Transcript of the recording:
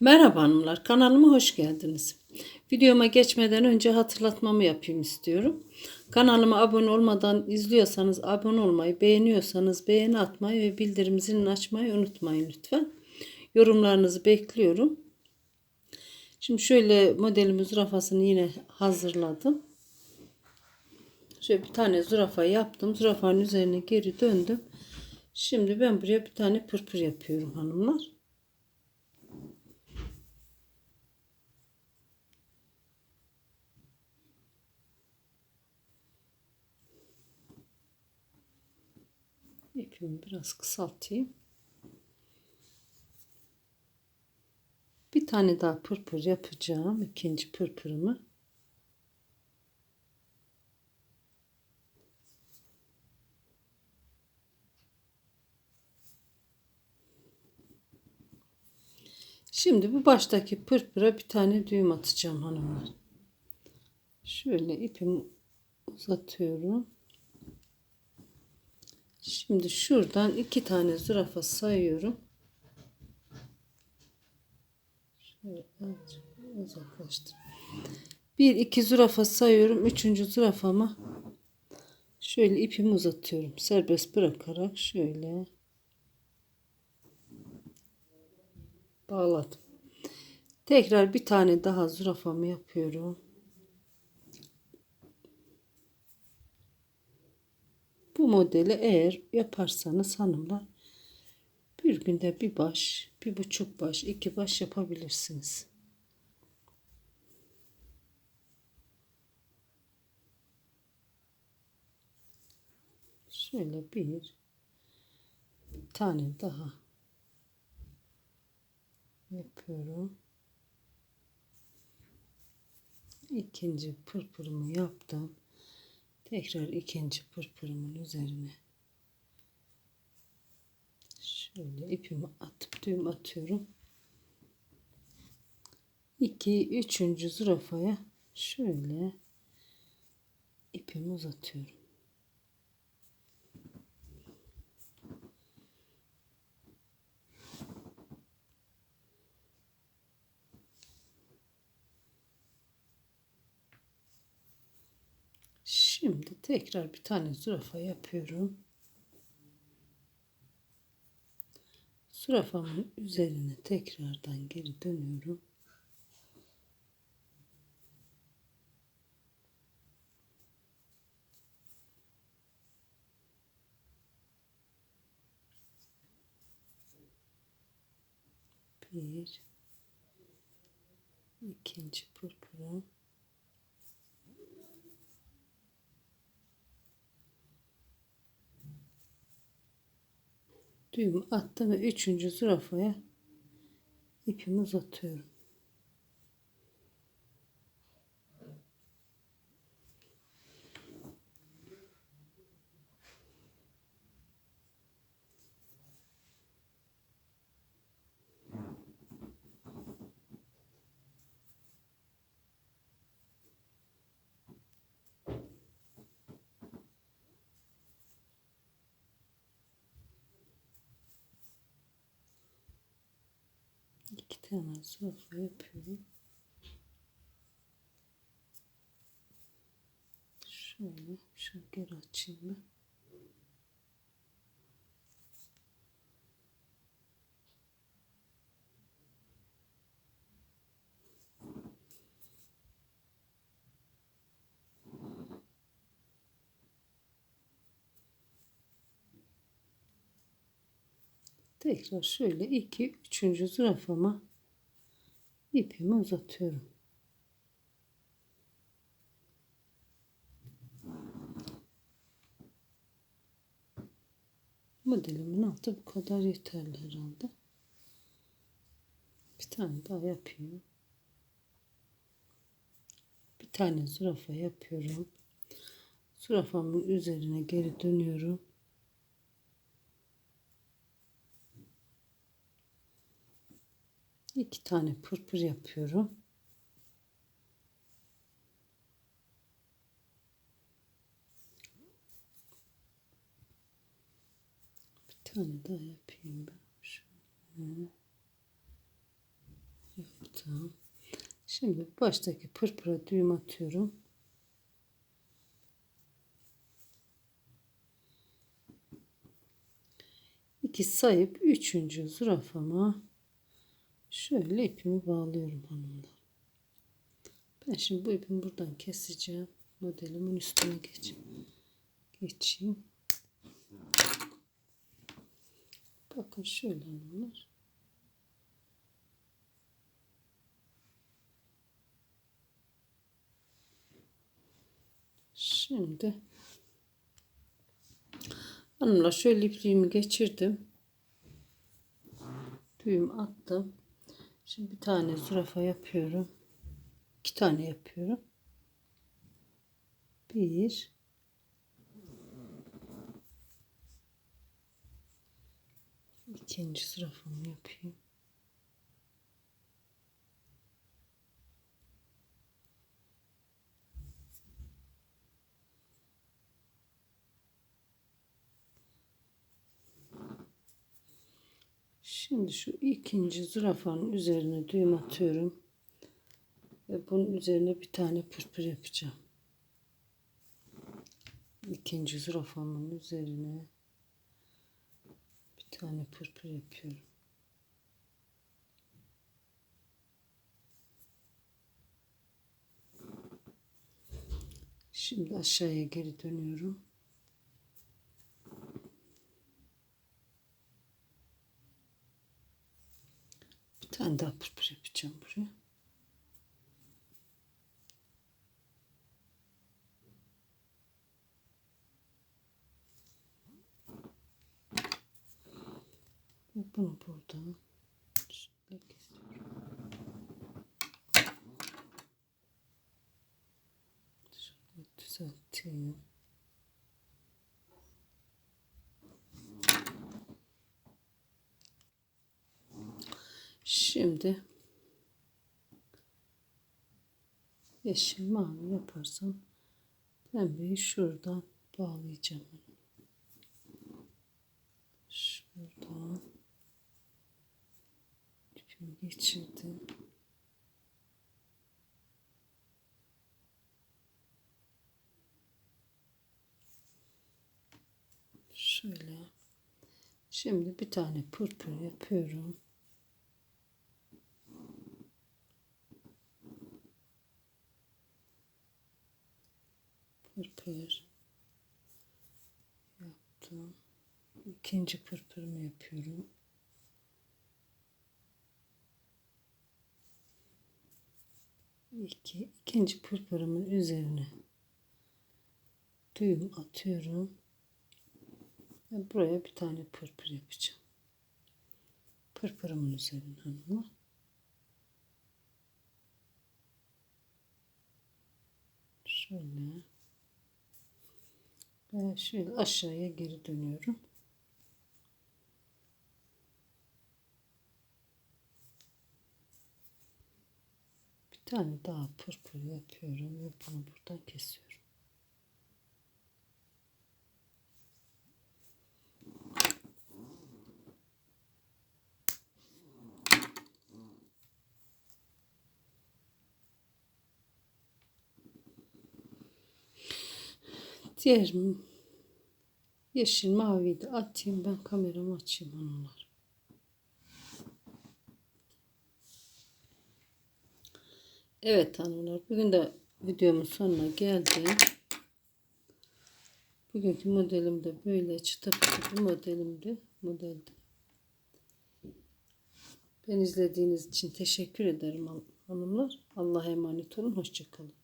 Merhaba hanımlar, kanalıma hoş geldiniz. Videoma geçmeden önce hatırlatmamı yapayım istiyorum. Kanalıma abone olmadan izliyorsanız abone olmayı, beğeniyorsanız beğeni atmayı ve bildirim zilini açmayı unutmayın lütfen. Yorumlarınızı bekliyorum. Şimdi şöyle modelimiz zürafasını yine hazırladım. Şöyle bir tane zürafa yaptım. Zürafanın üzerine geri döndüm. Şimdi ben buraya bir tane pırpır yapıyorum hanımlar. İpimi biraz kısaltayım. Bir tane daha pırpır yapacağım. ikinci pırpırımı. Şimdi bu baştaki pırpıra bir tane düğüm atacağım hanımlar. Şöyle ipimi uzatıyorum. Şimdi şuradan iki tane zürafa sayıyorum. Şöyle uzaklaştır. Bir iki zürafa sayıyorum. Üçüncü zürafama şöyle ipimi uzatıyorum. Serbest bırakarak şöyle bağladım. Tekrar bir tane daha zürafamı yapıyorum. Bu modeli eğer yaparsanız hanımlar bir günde bir baş, bir buçuk baş, iki baş yapabilirsiniz. Şöyle bir tane daha yapıyorum. İkinci pırpırımı yaptım. Tekrar ikinci pırpırımın üzerine şöyle ipimi atıp düğüm atıyorum. 2 üçüncü zürafaya şöyle ipimi uzatıyorum. Şimdi tekrar bir tane zürafa yapıyorum. Zürafamın üzerine tekrardan geri dönüyorum. Bir, ikinci pırpırım. Düğüm attım ve üçüncü zürafaya ipimi uzatıyorum. İki tane zürafa yapıyorum. Şöyle geri açayım ben. Tekrar şöyle iki üçüncü zürafama ipimi uzatıyorum. Modelimin altı bu kadar yeterli herhalde. Bir tane daha yapayım. Bir tane zürafa yapıyorum. Zürafamın üzerine geri dönüyorum. İki tane pırpır yapıyorum. Bir tane daha yapayım ben. Şöyle. Yaptım. Şimdi baştaki pırpıra düğüm atıyorum. İki sayıp üçüncü zürafama şöyle ipimi bağlıyorum hanımlar. Ben şimdi bu ipimi buradan keseceğim. Modelimin üstüne geç. Geçeyim. Bakın şöyle hanımlar. Şimdi hanımlar şöyle ipliğimi geçirdim. Düğüm attım. Şimdi bir tane zürafa yapıyorum. İki tane yapıyorum. Bir. İkinci zürafamı yapayım. Şimdi şu ikinci zürafanın üzerine düğüm atıyorum. Ve bunun üzerine bir tane pırpır yapacağım. İkinci zürafamın üzerine bir tane pırpır yapıyorum. Şimdi aşağıya geri dönüyorum. Bir tane daha pırpır yapacağım buraya. Bunu buradan şöyle kesiyorum. Şöyle düzelteyim. Şimdi yeşil mavi yaparsam pembeyi şuradan bağlayacağım. Şuradan ipimi geçirdim. Şöyle. Şimdi bir tane pırpır yapıyorum. Pırpır yaptım. İkinci pırpırımı yapıyorum. İki, ikinci pırpırımın üzerine düğüm atıyorum. Ve buraya bir tane pırpır yapacağım. Pırpırımın üzerine hanımlar. Şöyle. Ve şöyle aşağıya geri dönüyorum. Bir tane daha pırpır yapıyorum ve bunu buradan kesiyorum. Diğer yeşil maviyi de atayım ben kameramı açayım hanımlar. Evet hanımlar bugün de videomun sonuna geldim. Bugünkü modelim de böyle çıta pıtı bir modelimdi. Modeldi. Ben izlediğiniz için teşekkür ederim hanımlar. Allah'a emanet olun. Hoşçakalın.